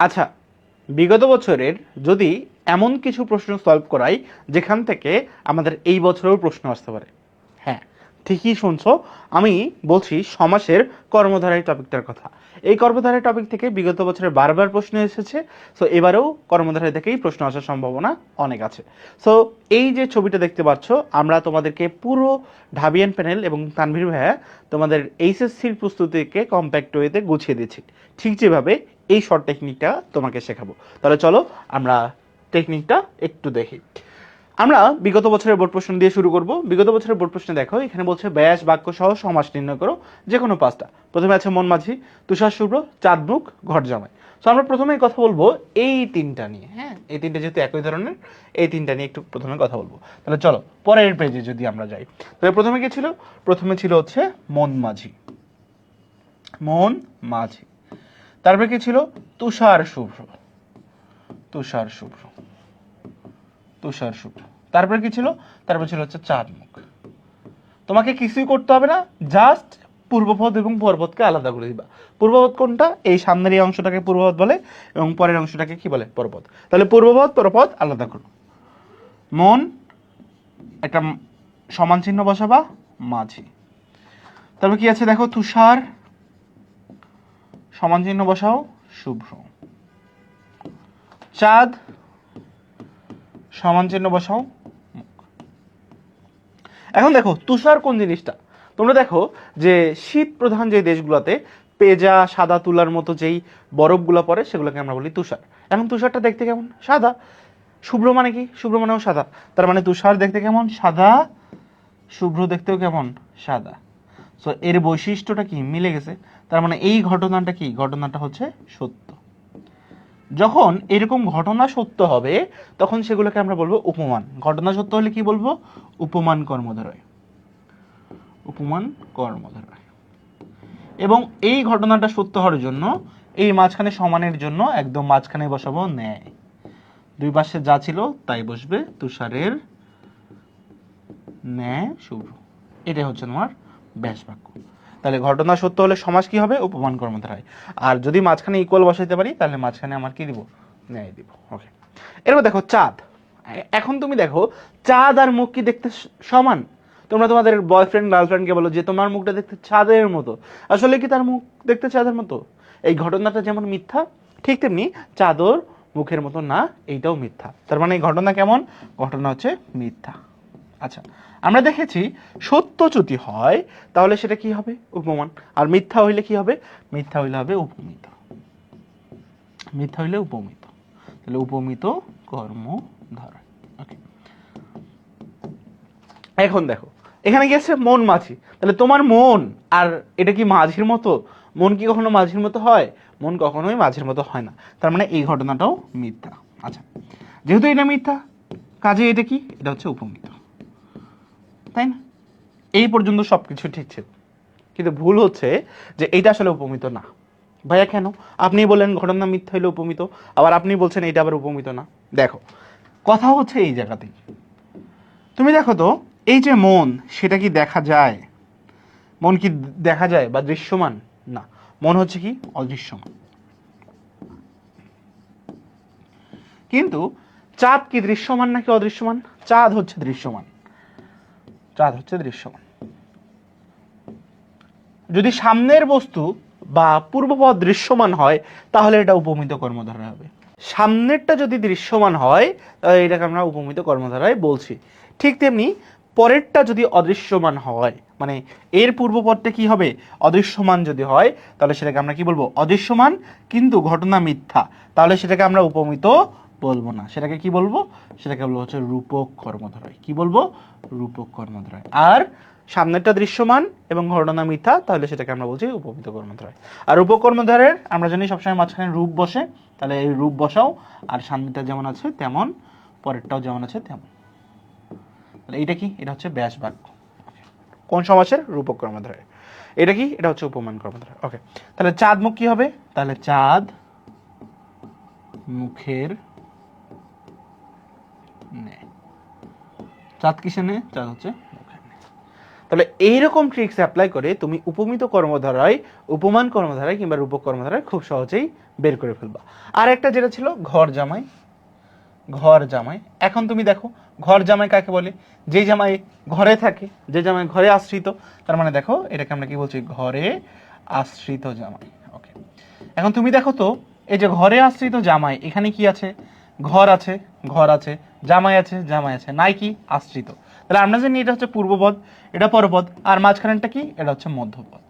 আচ্ছা বিগত বছরের যদি এমন কিছু প্রশ্ন সলভ করাই, যেখান থেকে আমাদের এই বছরেও প্রশ্ন আসতে পারে। ঠিকই শুনছো। আমি বলছি সমাসের কর্মধারায় টপিকটার কথা। এই কর্মধারায় টপিক থেকে বিগত বছরে বারবার প্রশ্ন এসেছে। সো এবারেও কর্মধারায় থেকেই প্রশ্ন আসার সম্ভাবনা অনেক আছে। সো এই যে ছবিটা দেখতে পাচ্ছ, আমরা তোমাদেরকে পুরো ঢাবিয়ান প্যানেল এবং তানভীর ভাইয়া তোমাদের এইচএসসির প্রস্তুতিকে কম্প্যাক্ট ওয়েতে গুছিয়ে দিচ্ছি ঠিক যেভাবে এই শর্ট টেকনিকটা তোমাকে শেখাবো। তাহলে চলো আমরা টেকনিকটা একটু দেখি। আমরা বিগত বছরের বোর্ড প্রশ্ন দিয়ে শুরু করব। বিগত বছরের বোর্ড প্রশ্নে দেখো, এখানে বলছে ব্যাস বাক্য সহ সমাস নির্ণয় করো যে কোনো পাঁচটা। প্রথমে আছে মন মাঝি তুষার শুভ্র চাঁদমুখ ঘর জামাই। তো আমরা প্রথমেই কথা বলব এই তিনটা নিয়ে হ্যাঁ? এই তিনটা যেহেতু একই ধরনের, এই তিনটা নিয়ে একটু প্রথমে কথা বলব। তাহলে চলো, পরের পেজে যদি আমরা যাই। তাহলে প্রথমে কি ছিল? প্রথমে ছিল হচ্ছে মন মাঝি মন মাঝি তারপরে কি ছিল? তুষার শুভ্র। তুষার শুভ্র। তুষার শুভ্র তারপরে কি ছিল? তারপরে ছিল হচ্ছে চাঁদ মুখ। তোমাকে কিছুই করতে হবে না জাস্ট পূর্বপদ এবং পরপদকে আলাদা করে দিবা। পূর্বপদ কোনটা? এই সামনের এই অংশটাকে পূর্বপদ বলে এবং পরের অংশটাকে কি বলে? পরপদ তাহলে পূর্বপদ, পরপদ আলাদা করো। মন, একটা সমান চিহ্ন বসাবা, মাঝি। তারপর কি আছে দেখো? তুষার, সমান চিহ্ন বসাও, শুভ্র। চাঁদ সমান চিহ্ন বসাও। এখন দেখো, তুষার কোন জিনিসটা? তোমরা দেখো যে শীত প্রধান যে দেশগুলোতে পেজা, সাদা তুলার মতো যেই বরফগুলো পড়ে, সেগুলোকে আমরা বলি তুষার। এখন তুষারটা দেখতে কেমন? সাদা। শুভ্র মানে কি? শুভ্র মানেও সাদা। তার মানে তুষার দেখতে কেমন? সাদা। শুভ্র দেখতেও কেমন? সাদা। সো এর বৈশিষ্ট্যটা কি? মিলে গেছে। তার মানে এই ঘটনাটা কি? ঘটনাটা হচ্ছে সত্য। যখন এরকম ঘটনা সত্য হবে, তখন সেগুলোকে আমরা বলব উপমান। ঘটনা সত্য হলে কি বলব? উপমান কর্মধারয়। উপমান কর্মধারয়। এবং এই ঘটনাটা সত্য হওয়ার জন্য, এই মাঝখানে সমানের জন্য একদম মাঝখানে বসাবো ন্যায়। দুই পাশে যা ছিল, তাই বসবে তুষারের ন্যায় শুভ্র। এটাই হচ্ছে তোমার ব্যাস বাক্য। তাহলে ঘটনা সত্য হলে সমাজ কি হবে? উপমান কর্মধারায়। আর যদি মাঝখানে ইকুয়াল বসাইতে পারি, তাহলে মাঝখানে আমার কি দিব? ন্যায় দিব। ওকে এরপর দেখো চাঁদ। এখন তুমি দেখো, চাঁদ আর মুখ কি দেখতে সমান? তোমরা তোমাদের বয়ফ্রেন্ড গার্লফ্রেন্ডকে বলো যে, তোমার মুখটা দেখতে চাঁদের মতো। আসলে কি তার মুখ দেখতে চাঁদের মতো? এই ঘটনাটা যেমন মিথ্যা, ঠিক তেমনি চাঁদর মুখের মতো না, এইটাও মিথ্যা। তার মানে এই ঘটনা কেমন? ঘটনা হচ্ছে মিথ্যা। আচ্ছা আমরা দেখেছি সত্য যদি হয়, তাহলে সেটা কি হবে? উপমান। আর মিথ্যা হইলে কি হবে? মিথ্যা হইলে হবে উপমিত। মিথ্যা হইলে উপমিত। তাহলে উপমিত কর্ম ধারা। ওকে এখন দেখো, এখানে আছে মন মাঝি। তাহলে তোমার মন, আর এটা কি মাঝির মতো? মন কি কখনো মাঝির মতো হয়? মন কখনোই মাঝির মতো হয় না। তার মানে এই ঘটনাটাও মিথ্যা। আচ্ছা যেহেতু এটা মিথ্যা, কাজে এটা কি? এটা হচ্ছে উপমিত। তাই না? এই পর্যন্ত সব কিছু ঠিক ছিল। কিন্তু ভুল হচ্ছে যে এইটা আসলে উপমিত না। ভাইয়া, কেন? আপনি বললেন ঘটনা মিথ্যা হইলে উপমিত। আবার আপনি বলছেন এটা আবার উপমিত না। দেখো, কথা হচ্ছে এই জায়গাতেই তুমি দেখো তো, এই যে মন, সেটা কি দেখা যায়? মন কি দেখা যায় বা দৃশ্যমান? না। মন হচ্ছে কি? অদৃশ্যমান। কিন্তু চাঁদ কি দৃশ্যমান নাকি অদৃশ্যমান? চাঁদ হচ্ছে দৃশ্যমান। চাঁদ হচ্ছে দৃশ্যমান। যদি সামনের বস্তু বা পূর্বপদ দৃশ্যমান হয়, তাহলে এটা উপমিত কর্মধারা হবে। সামনেরটা যদি দৃশ্যমান হয়, তাহলে এটাকে আমরা উপমিত কর্মধারায় বলছি। ঠিক তেমনি পরেরটা যদি অদৃশ্যমান হয় মানে এর পূর্বপদটা কি হবে? অদৃশ্যমান যদি হয়, তাহলে সেটাকে আমরা কি বলব? অদৃশ্যমান কিন্তু ঘটনা মিথ্যা। তাহলে সেটাকে আমরা উপমিত বলব না। সেটাকে কি বলব? সেটাকে বলব হচ্ছে রূপক কর্মধারয়। কি বলব? রূপক কর্মধারয়। আর সামনেরটা দৃশ্যমান এবং ঘটনা মিথ্যা, তাহলে সেটাকে আমরা বলছি উপমিত কর্মধারয়। আর রূপক কর্মধারের আমরা জানি সবসময় মাঝখানে রূপ বসে, তাহলে এই রূপ বসাও। আর সামনেটা যেমন আছে, তেমন, পরেরটাও যেমন আছে, তেমন। তাহলে এইটা কি? এটা হচ্ছে ব্যাস বাক্য। কোন সমাসের? রূপক কর্মধারয়। এটা কি? এটা হচ্ছে উপমান কর্মধারয়। ওকে তাহলে চাঁদ মুখ কি হবে? তাহলে চাঁদ মুখের ন্যায় চাঁদ কিসে নেয় চাঁদ হচ্ছে তাহলে এইরকম ট্রিক্স অ্যাপ্লাই করে তুমি উপমিত কর্মধারায়, উপমান কর্মধারায় কিংবা রূপক কর্মধারায় খুব সহজেই বের করে ফেলবা। আর একটা যেটা ছিল, ঘর জামাই। ঘর জামাই। এখন তুমি দেখো, ঘর জামাই কাকে বলে? যে জামাই ঘরে থাকে, যে জামাই ঘরে আশ্রিত, তার মানে দেখো, এটাকে আমরা কি বলছি? ঘরে আশ্রিত জামাই। ওকে এখন তুমি দেখো তো, এই যে ঘরে আশ্রিত জামাই, এখানে কি আছে? ঘর আছে ঘর আছে। জামাই আছে জামাই আছে। নাই কি আশ্রিত। তাহলে আমরা জানি এটা হচ্ছে পূর্বপদ এটা পরপদ আর মাঝখানেরটা কি? এটা হচ্ছে মধ্যপদ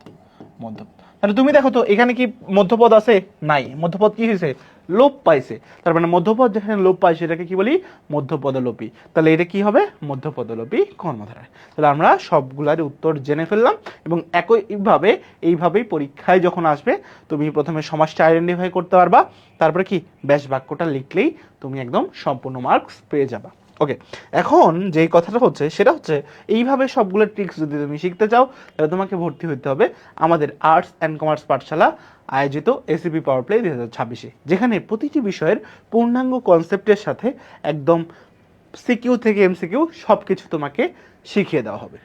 মধ্যপদ তাহলে তুমি দেখো তো, এখানে কি মধ্যপদ আছে? নাই। মধ্যপদ কি হয়েছে? লোপ পাইছে। তার মানে মধ্যপদ যেখানে লোপ পাইছে সেটাকে কি বলি? মধ্যপদলোপী। তাহলে এটা কি হবে? মধ্যপদলোপী কর্মধারায়। তাহলে আমরা সবগুলার উত্তর জেনে ফেললাম এবং একইভাবে এইভাবেই পরীক্ষায় যখন আসবে, তুমি প্রথমে সমাজটা আইডেন্টিফাই করতে পারবা। তারপরে কি? ব্যাস বাক্যটা লিখলেই তুমি একদম সম্পূর্ণ মার্কস পেয়ে যাবা। ওকে এখন যেই কথাটা হচ্ছে, সেটা হচ্ছে এইভাবে সবগুলো ট্রিক্স যদি তুমি শিখতে চাও, তাহলে তোমাকে ভর্তি হতে হবে আমাদের আর্টস অ্যান্ড কমার্স পাঠশালা, আয়োজিত এসিপি পাওয়ার প্লে দুই হাজার ছাব্বিশে, যেখানে প্রতিটি বিষয়ের পূর্ণাঙ্গ কনসেপ্টের সাথে একদম সিকিউ থেকে এমসিকিউ সব কিছু তোমাকে শিখিয়ে দেওয়া হবে।